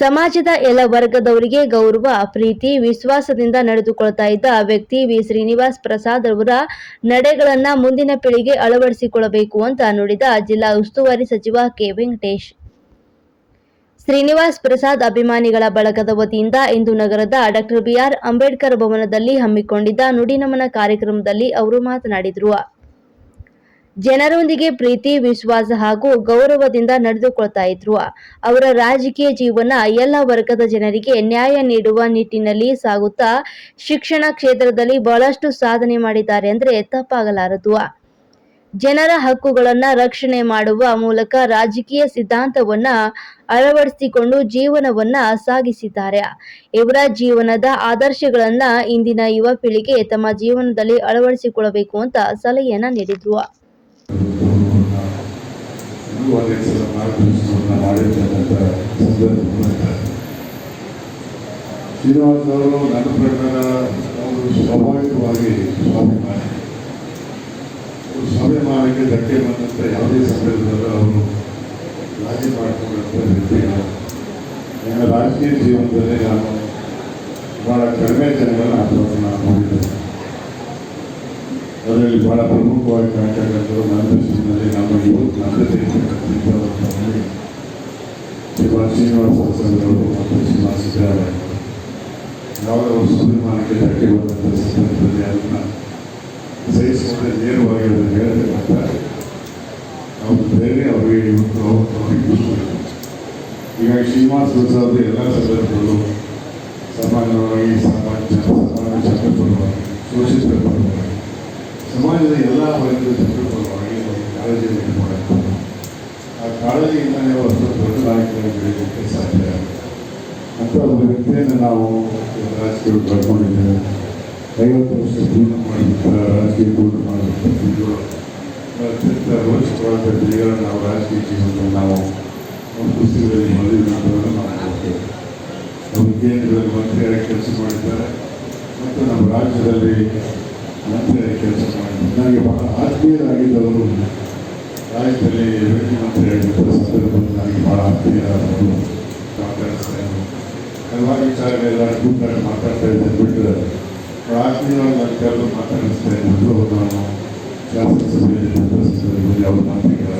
ಸಮಾಜದ ಎಲ್ಲ ವರ್ಗದವರಿಗೆ ಗೌರವ, ಪ್ರೀತಿ, ವಿಶ್ವಾಸದಿಂದ ನಡೆದುಕೊಳ್ತಾ ಇದ್ದ ವ್ಯಕ್ತಿ ವಿ. ಶ್ರೀನಿವಾಸ್ ಪ್ರಸಾದ್ ಅವರ ನಡೆಗಳನ್ನ ಮುಂದಿನ ಪೀಳಿಗೆ ಅಳವಡಿಸಿಕೊಳ್ಳಬೇಕು ಅಂತ ನುಡಿದ ಜಿಲ್ಲಾ ಉಸ್ತುವಾರಿ ಸಚಿವ ಕೆ. ವೆಂಕಟೇಶ್. ಶ್ರೀನಿವಾಸ್ ಪ್ರಸಾದ್ ಅಭಿಮಾನಿಗಳ ಬಳಗದ ವತಿಯಿಂದ ಇಂದು ನಗರದ ಡಾಕ್ಟರ್ ಬಿಆರ್ ಅಂಬೇಡ್ಕರ್ ಭವನದಲ್ಲಿ ಹಮ್ಮಿಕೊಂಡಿದ್ದ ನುಡಿನಮನ ಕಾರ್ಯಕ್ರಮದಲ್ಲಿ ಅವರು ಮಾತನಾಡಿದರು. ಜನರೊಂದಿಗೆ ಪ್ರೀತಿ, ವಿಶ್ವಾಸ ಹಾಗೂ ಗೌರವದಿಂದ ನಡೆದುಕೊಳ್ತಾ ಇದ್ರು. ಅವರ ರಾಜಕೀಯ ಜೀವನ ಎಲ್ಲ ವರ್ಗದ ಜನರಿಗೆ ನ್ಯಾಯ ನೀಡುವ ನಿಟ್ಟಿನಲ್ಲಿ ಸಾಗುತ್ತಾ ಶಿಕ್ಷಣ ಕ್ಷೇತ್ರದಲ್ಲಿ ಬಹಳಷ್ಟು ಸಾಧನೆ ಮಾಡಿದ್ದಾರೆ ಅಂದ್ರೆ ತಪ್ಪಾಗಲಾರದು. ಜನರ ಹಕ್ಕುಗಳನ್ನ ರಕ್ಷಣೆ ಮಾಡುವ ಮೂಲಕ ರಾಜಕೀಯ ಸಿದ್ಧಾಂತವನ್ನ ಅಳವಡಿಸಿಕೊಂಡು ಜೀವನವನ್ನ ಸಾಗಿಸಿದ್ದಾರೆ. ಇವರ ಜೀವನದ ಆದರ್ಶಗಳನ್ನ ಇಂದಿನ ಯುವ ಪೀಳಿಗೆ ತಮ್ಮ ಜೀವನದಲ್ಲಿ ಅಳವಡಿಸಿಕೊಳ್ಳಬೇಕು ಅಂತ ಸಲಹೆಯನ್ನ ನೀಡಿದ್ರು. ಮಾರ್ಗದರ್ಶನವನ್ನು ಮಾಡಿರ್ತಕ್ಕಂಥ ಸಂದರ್ಭ ಶ್ರೀನಿವಾಸ್ ಅವರು ನನ್ನ ಪ್ರಕಾರ ಅವರು ಸ್ವಾಭಾವಿಕವಾಗಿ ಸ್ವಾಭಿಮಾನಿ ಸ್ವಾಭಿಮಾನಕ್ಕೆ ಧಕ್ಕೆ ಬಂದಂಥ ಯಾವುದೇ ಸಂದರ್ಭದಲ್ಲೂ ಅವರು ರಾಜಿ ಮಾಡಿಕೊಂಡಂಥ ವ್ಯಕ್ತಿ ನಾನು. ನನ್ನ ರಾಜಕೀಯ ಜೀವನದಲ್ಲಿ ನಾನು ಬಹಳ ಕಡಿಮೆ ಜನಗಳನ್ನ ಅಥವಾ ನಾನು ನೋಡಿದ್ದೇನೆ ಅದರಲ್ಲಿ ಬಹಳ ಪ್ರಮುಖವಾಗಿ ಕಾಣ್ತಕ್ಕಂಥದ್ದು ದೃಷ್ಟಿಯಲ್ಲಿ ನಮ್ಮ ಇವತ್ತು ನನ್ನದೇ ಇರ್ತಕ್ಕಂಥದ್ದು ಶಿವ ಶ್ರೀನಿವಾಸ ಅವರು ಮತ್ತು ಶ್ರೀಮಾನ್ ಸಿದ್ದರಾಮಯ್ಯ ಅವರು. ಯಾವುದೋ ಒಂದು ಸ್ವಾಭಿಮಾನಕ್ಕೆ ಧಕ್ಕೆ ಬಂದಂಥ ಸಂದರ್ಭದಲ್ಲಿ ಅದನ್ನು ಸಹಿಸಿಕೊಂಡೆ ನೇರವಾಗಿ ಅದನ್ನು ಹೇಳ್ತಕ್ಕಂಥ ಅವ್ರ ಧೈರ್ಯ ಅವರಿಗೆ ಇವತ್ತು ಅವ್ರಿಗೆ. ಹೀಗಾಗಿ ಶ್ರೀನಿವಾಸ ಪ್ರಸಾದ್ ಎಲ್ಲ ಸಂದರ್ಭಗಳು ಸಾಮಾನ್ಯವಾಗಿ ಸಮಾಜ ಸಮಾಜ ಜನರ ಪರವಾಗಿ ಶೋಷಿತರ ಪರವಾಗಿ ಸಮಾಜದ ಎಲ್ಲ ವೈದ್ಯರು ಜನರ ಪರವಾಗಿ ಅವರು ಕಾಳಜಿಯನ್ನು ಮಾಡಬೇಕು ಆ ಕಾಳಜಿಯಿಂದಲೇ ಒಂದು ದೊಡ್ಡ ನಾಯಕರಾಗಿ ಬೆಳೀಲಿಕ್ಕೆ ಸಾಧ್ಯ ಅಂತ ಒಂದು ವ್ಯಕ್ತಿಯನ್ನು ನಾವು ರಾಜಕೀಯ ಕಳ್ಕೊಂಡಿದ್ದೇವೆ. ಐವತ್ತು ವರ್ಷ ಜೀವನ ಮಾಡಿದಂಥ ರಾಜಕೀಯ ಮಾಡಿಬಿಟ್ಟ ಇವರು ಅತ್ಯಂತ ರೋಚಕವಾದ ಬೆಳೆಗಳನ್ನು ನಾವು ರಾಜಕೀಯ ಜೀವನದಲ್ಲಿ ನಾವು ಪುಸ್ತಕದಲ್ಲಿ ಮದುವೆ ನಾವು ನೋಡ್ತೇವೆ. ಅವರು ಕೇಂದ್ರದಲ್ಲಿ ಮಂತ್ರಿಯಾಗಿ ಕೆಲಸ ಮಾಡಿದ್ದಾರೆ. ಮತ್ತು ನಮ್ಮ ರಾಜ್ಯದಲ್ಲಿ ಮಂತ್ರಿಯಾಗಿ ಕೆಲಸ ಮಾಡಿದ್ದಾರೆ ನನಗೆ ಬಹಳ ಆತ್ಮೀಯರಾಗಿದ್ದವರು ರಾಜ್ಯದಲ್ಲಿ ವೆಟ್ಟಿ ಮಂತ್ರಿಯಾಗಿದ್ದ ಸಂದರ್ಭದಲ್ಲಿ ನನಗೆ ಬಹಳ ಆತ್ಮೀಯರಾದವರು ಮಾತಾಡಿಸ್ತಾ ಇದ್ದರು ಹಲವಾರು ವಿಚಾರಗಳೆಲ್ಲ ಕೂತ್ಕೊಂಡು ಮಾತಾಡ್ತಾ ಇದ್ದೆ ಬಿಟ್ಟರೆ ಆತ್ಮೀಯವಾಗಿ ನಾನು ಕರೆದು ಮಾತಾಡಿಸ್ತಾ ಇದ್ದರು ನಾನು ಶಾಸನಸಭೆಯಲ್ಲಿ ಸಂದರ್ಭದಲ್ಲಿ ಅವ್ರ ಮಾತಿಗೆ